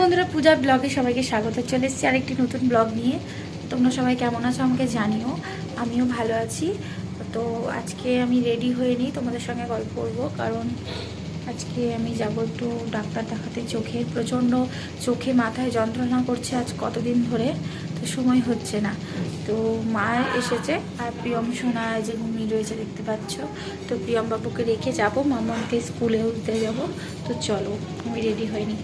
বন্ধুরা পূজা ব্লগে সবাইকে স্বাগত। চলে এসেছি আরেকটি নতুন ব্লগ নিয়ে। তোমরা সবাই কেমন আছো আমাকে জানিও। আমিও ভালো আছি। তো আজকে আমি রেডি হয়ে নিই, তোমাদের সঙ্গে গল্প করব। কারণ আজকে আমি যাব একটু ডাক্তার দেখাতে চোখে। প্রচণ্ড চোখে মাথায় যন্ত্রণা করছে আজ কতদিন ধরে, তো সময় হচ্ছে না। তো মা এসেছে আর প্রিয়ম সোনা যে ঘুমিয়ে রয়েছে দেখতে পাচ্ছ। তো প্রিয়ম বাবুকে রেখে যাব মামাকে স্কুলে উঠতে যাব। তো চলো, আমি রেডি হয়নি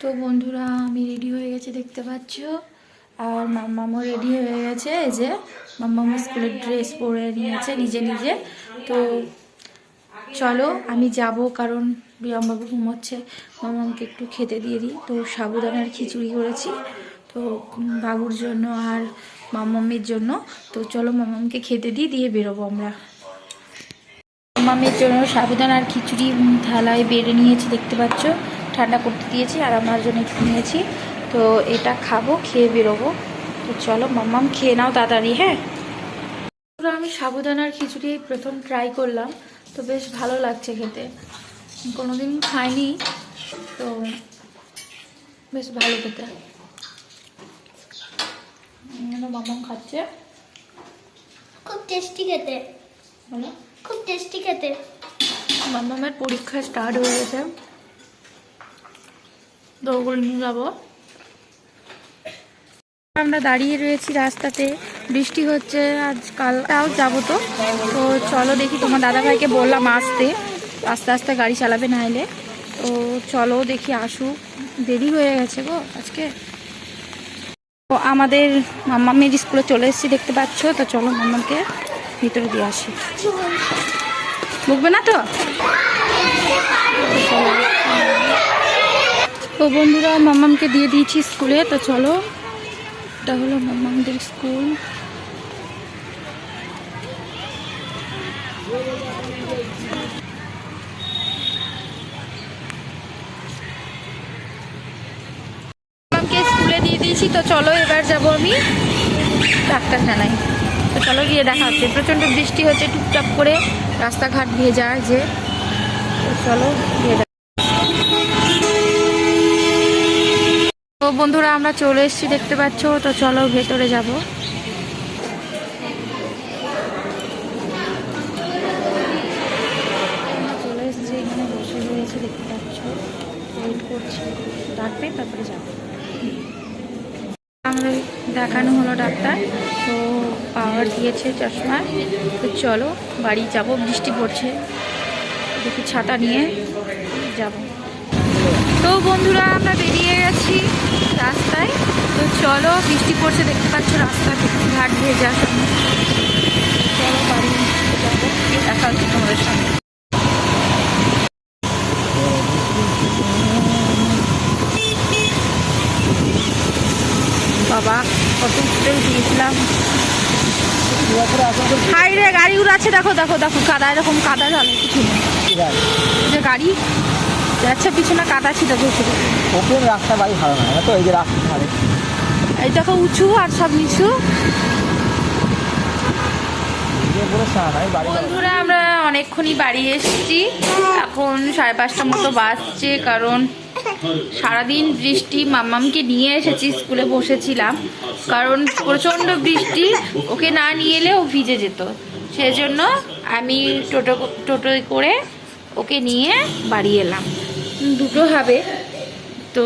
তো বন্ধুরা, আমি রেডি হয়ে গেছে, দেখতে পাচ্ছ? আর মাম্মামও রেডি হয়ে গেছে, এই যে মাম্মামও স্কুলের ড্রেস পরে নিয়েছে, নিজে নিজে। তো চলো, আমি যাব, কারণ বিয়মবাবু ঘুমোচ্ছে। মামামকে একটু খেতে দিয়ে দিই। তো সাবুদানার খিচুড়ি করেছি। তো বাবুর জন্য আর মামামের জন্য। তো চলো মামামকে খেতে দিই দিয়ে বেরোবো আমরা। মামামের জন্য সাবুদানার খিচুড়ি থালায় বেড়ে নিয়েছি দেখতে পাচ্ছ। ঠান্ডা করতে দিয়েছি আর আমার জন্য একটু নিয়েছি। তো এটা খাব খেয়ে বেরোবো। তো চলো মাম্মাম খেয়ে নাও তাড়াতাড়ি হ্যাঁ? আমি সাবুদানার খিচুড়ি প্রথম ট্রাই করলাম। তো বেশ ভালো লাগছে খেতে। কোনোদিন খাইনি তো বেশ ভালো খেতে। মামাম খাচ্ছে। খুব টেস্টি খেতে। বলো। খুব টেস্টি খেতে। মামামের পরীক্ষা স্টার্ট হয়ে গেছে। ওগুলো নিয়ে যাব। আমরা দাঁড়িয়ে রয়েছি রাস্তাতে। বৃষ্টি হচ্ছে আজকাল তাও যাব তো। তো চলো দেখি তোমার দাদাভাইকে বললাম আসতে। আস্তে আস্তে গাড়ি চালাবে না এলে তো চলো দেখি আসুক। দেরি হয়ে গেছে গো আজকে। তো আমাদের মাম্মামের স্কুলে চলে এসেছি, দেখতে পাচ্ছ? তো চলো মাম্মাকে ভিতরে দিয়ে আসি। বুঝবে না তো? তো বন্ধুরা মাম্মামকে দিয়ে দিয়েছি স্কুলে, তো চলো। এটা হলো মাম্মামদের স্কুল। স্কুলে দিয়ে দিয়েছি, তো চলো এবার যাব আমি ডাক্তারখানায়। তো চলো গিয়ে দেখা হচ্ছে। প্রচণ্ড বৃষ্টি হচ্ছে, টুকটাক করে রাস্তাঘাট ভেজা যে। চলো গিয়ে তো বন্ধুরা, আমরা চলে এসেছি, দেখতে পাচ্ছ? তো চলো ভেতরে যাব। চলে এসেছি, এখানে দেখতে তারপরে যাব। দেখানো হলো ডাক্তার। তো পাওয়ার দিয়েছে চশমা। তো চলো, বাড়ি যাব, বৃষ্টি পড়ছে। দেখি ছাতা নিয়ে যাব। তো বন্ধুরা, আমরা বেরিয়ে গেছি রাস্তায়। তো চলো, বৃষ্টি পড়ছে, দেখতে পাচ্ছ রাস্তা ঘাট ভেজা চলো, বাড়ি যাব গিয়ে দেখা হচ্ছে তোমাদের সঙ্গে বাবা কত উঠতে দিয়েছিলাম হাই রে গাড়ি উড়াচ্ছে দেখো দেখো দেখো কাদা এরকম কাদা ঢালে কিছু যে গাড়ি যাচ্ছে পিছনে কাদা ছিল ওপরের রাস্তা বাড়ি ভালো না তো এই যে রাস্তা। ধারে এই দেখো উঁচু আর সব নিচু যে পুরো স্নান আমি বাড়ি যাব। বন্ধুরা আমরা অনেকক্ষণই বাড়ি এসেছি। এখন সাড়ে পাঁচটার মতো বাজছে কারণ সারাদিন বৃষ্টি মাম্মামকে নিয়ে এসেছি স্কুলে বসেছিলাম। কারণ প্রচণ্ড বৃষ্টি ওকে না নিয়ে এলে ও ভিজে যেত। সেজন্য আমি টোটো টোটোয় করে ওকে নিয়ে বাড়ি এলাম। দুটো হবে। তো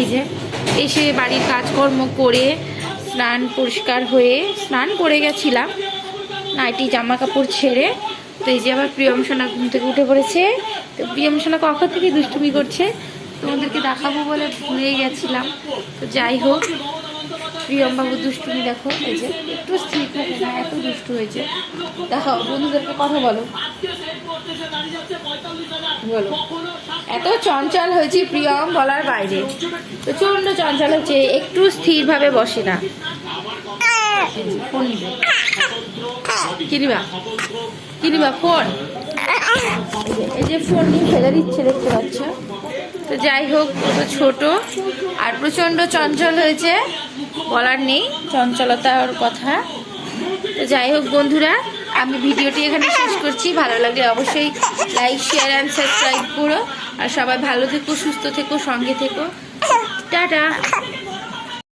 এই যে এসে বাড়ির কাজকর্ম করে স্নান পরিষ্কার হয়ে স্নান করে গেছিলাম। নাইটি জামা কাপড় ছেড়ে, তো এই যে আবার প্রিয়ম সোনা ঘুম থেকে উঠে পড়েছে। তো প্রিয়ম সোনা কখন থেকে দুষ্টুমি করছে, তোমাদেরকে দেখাবো বলে ভুলে গেছিলাম। তো যাই হোক প্রিয়ম বাবু দুষ্টুমি দেখো, এই যে একটু স্থির থাকে না, এত দুষ্টু হয়েছে। দেখো, বন্ধুদেরকে কথা বলো। বলো। এত চঞ্চল হয়েছে প্রিয়ম বলার বাইরে। প্রচণ্ড চঞ্চল হচ্ছে, একটু স্থিরভাবে বসে না। ফোন নিবে কি নিবা ফোন। এই যে ফোন নিয়ে দেখতে পাচ্ছ? তো যাই হোক ছোট আর প্রচণ্ড চঞ্চল হয়েছে, বলার নেই চঞ্চলতার কথা। তো যাই হোক, বন্ধুরা, আমি ভিডিওটি এখানে শেষ করছি। ভালো লাগলে অবশ্যই লাইক শেয়ার অ্যান্ড সাবস্ক্রাইব করো। আর সবাই ভালো থেকো, সুস্থ থেকো, সঙ্গে থেকো। টাটা।